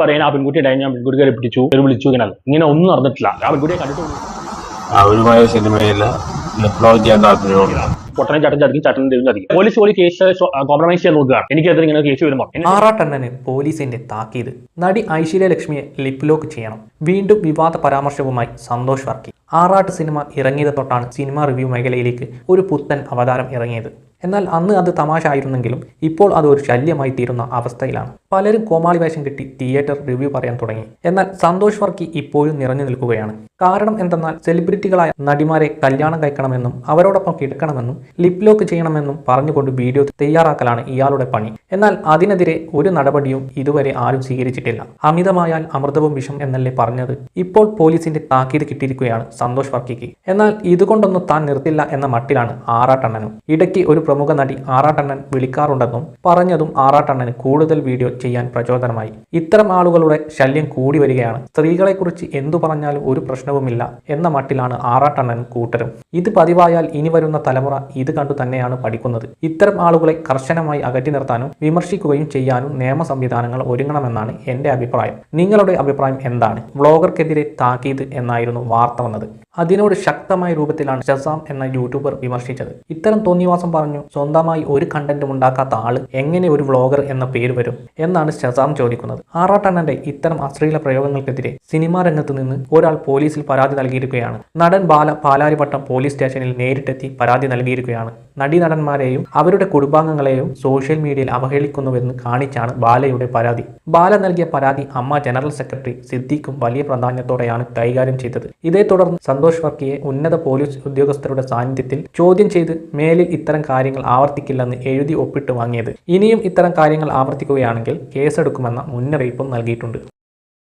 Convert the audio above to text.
പറയുന്നത് ആ പെൺകുട്ടി ഡൈൻ ഞാൻ പെൺകുട്ടി കയറി പിടിച്ചു വിളിച്ചു ഇങ്ങനെ. ഇങ്ങനെ ഒന്നും നടന്നിട്ടില്ല. ആ പെൺകുട്ടിയെ കണ്ടിട്ടുള്ളൂ അവരുമായ താല്പര്യമുണ്ട് പൊട്ടനെ ചട്ടൻ ചതിക്കും ചട്ടൻ തിരിഞ്ഞു ചതിക്കും പോലീസ് പോലീസ് കേസ് കോംപ്രമൈസ് ചെയ്യാൻ നോക്കുകയാണ്. എനിക്കെതിരെ ഇങ്ങനെ കേസ് വരുമ്പോൾ ആറാട്ടണ്ണന് പോലീസിന്റെ താക്കീത്. നടി ഐശ്വര്യ ലക്ഷ്മിയെ ലിപ് ലോക്ക് ചെയ്യണം. വീണ്ടും വിവാദ പരാമർശവുമായി സന്തോഷ് വർക്കി. ആറാട്ട് സിനിമ ഇറങ്ങിയത് തൊട്ടാണ് സിനിമ റിവ്യൂ മേഖലയിലേക്ക് ഒരു പുത്തൻ അവതാരം ഇറങ്ങിയത്. എന്നാൽ അന്ന് അത് തമാശ ആയിരുന്നെങ്കിലും ഇപ്പോൾ അത് ഒരു ശല്യമായി തീരുന്ന അവസ്ഥയിലാണ്. പലരും കോമാളി വേഷം കിട്ടി തിയേറ്റർ റിവ്യൂ പറയാൻ തുടങ്ങി. എന്നാൽ സന്തോഷ് വർക്കി ഇപ്പോഴും നിറഞ്ഞു നിൽക്കുകയാണ്. കാരണം എന്തെന്നാൽ സെലിബ്രിറ്റികളായ നടിമാരെ കല്യാണം കഴിക്കണമെന്നും അവരോടൊപ്പം കിടക്കണമെന്നും ലിപ് ലോക്ക് ചെയ്യണമെന്നും പറഞ്ഞുകൊണ്ട് വീഡിയോ തയ്യാറാക്കലാണ് ഇയാളുടെ പണി. എന്നാൽ അതിനെതിരെ ഒരു നടപടിയും ഇതുവരെ ആരും സ്വീകരിച്ചിട്ടില്ല. അമിതമായാൽ അമൃതവും വിഷം എന്നല്ലേ പറഞ്ഞത്? ഇപ്പോൾ പോലീസിന്റെ താക്കീത് കിട്ടിയിരിക്കുകയാണ് സന്തോഷ് വർക്കിക്ക്. എന്നാൽ ഇതുകൊണ്ടൊന്നും താൻ നിർത്തില്ല എന്ന മട്ടിലാണ് ആറാട്ടണ്ണനും. ഇടയ്ക്ക് ഒരു പ്രമുഖ നടി ആറാട്ടണ്ണൻ വിളിക്കാറുണ്ടെന്നും പറഞ്ഞതും ആറാട്ടണ്ണന് കൂടുതൽ വീഡിയോ ചെയ്യാൻ പ്രചോദനമായി. ഇത്തരം ആളുകളുടെ ശല്യം കൂടി വരികയാണ്. സ്ത്രീകളെക്കുറിച്ച് എന്തു പറഞ്ഞാലും ഒരു പ്രശ്നവുമില്ല എന്ന മട്ടിലാണ് ആറാട്ടണ്ണൻ കൂട്ടരും. ഇത് പതിവായാൽ ഇനി വരുന്ന തലമുറ ഇത് കണ്ടു തന്നെയാണ് പഠിക്കുന്നത്. ഇത്തരം ആളുകളെ കർശനമായി അകറ്റി നിർത്താനും വിമർശിക്കുകയും ചെയ്യാനും നിയമ സംവിധാനങ്ങൾ ഒരുങ്ങണമെന്നാണ് എന്റെ അഭിപ്രായം. നിങ്ങളുടെ അഭിപ്രായം എന്താണ്? വ്ളോഗർക്കെതിരെ താക്കീത് എന്നായിരുന്നു വാർത്ത വന്നത്. അതിനോട് ശക്തമായ രൂപത്തിലാണ് ഷസാം എന്ന യൂട്യൂബർ വിമർശിച്ചത്. ഇത്തരം തോന്നിവാസം പറഞ്ഞു സ്വന്തമായി ഒരു കണ്ടന്റും ഉണ്ടാക്കാത്ത ആൾ എങ്ങനെ ഒരു വ്ളോഗർ എന്ന പേര് വരും? എന്നാണ് ഷസാം ചോദിക്കുന്നത്. ആറാട്ടണ്ണന്റെ ഇത്തരം അശ്ലീല പ്രയോഗങ്ങൾക്കെതിരെ സിനിമാ രംഗത്ത് നിന്ന് ഒരാൾ പോലീസിൽ പരാതി നൽകിയിരിക്കുകയാണ്. നടൻ ബാല പാലാരിവട്ടം പോലീസ് സ്റ്റേഷനിൽ നേരിട്ടെത്തി പരാതി നൽകിയിരിക്കുകയാണ്. നടീനടന്മാരെയും അവരുടെ കുടുംബാംഗങ്ങളെയും സോഷ്യൽ മീഡിയയിൽ അവഹേളിക്കുന്നുവെന്ന് കാണിച്ചാണ് ബാലയുടെ പരാതി. ബാല നൽകിയ പരാതി അമ്മ ജനറൽ സെക്രട്ടറി സിദ്ദീഖും വലിയ പ്രാധാന്യത്തോടെയാണ് കൈകാര്യം ചെയ്തത്. ഇതേ തുടർന്ന് സന്തോഷ് വർക്കിയെ ഉന്നത പോലീസ് ഉദ്യോഗസ്ഥരുടെ സാന്നിധ്യത്തിൽ ചോദ്യം ചെയ്ത് മേലിൽ ഇത്തരം കാര്യങ്ങൾ ആവർത്തിക്കില്ലെന്ന് എഴുതി ഒപ്പിട്ട് വാങ്ങിയത്. ഇനിയും ഇത്തരം കാര്യങ്ങൾ ആവർത്തിക്കുകയാണെങ്കിൽ കേസെടുക്കുമെന്ന മുന്നറിയിപ്പും നൽകിയിട്ടുണ്ട്.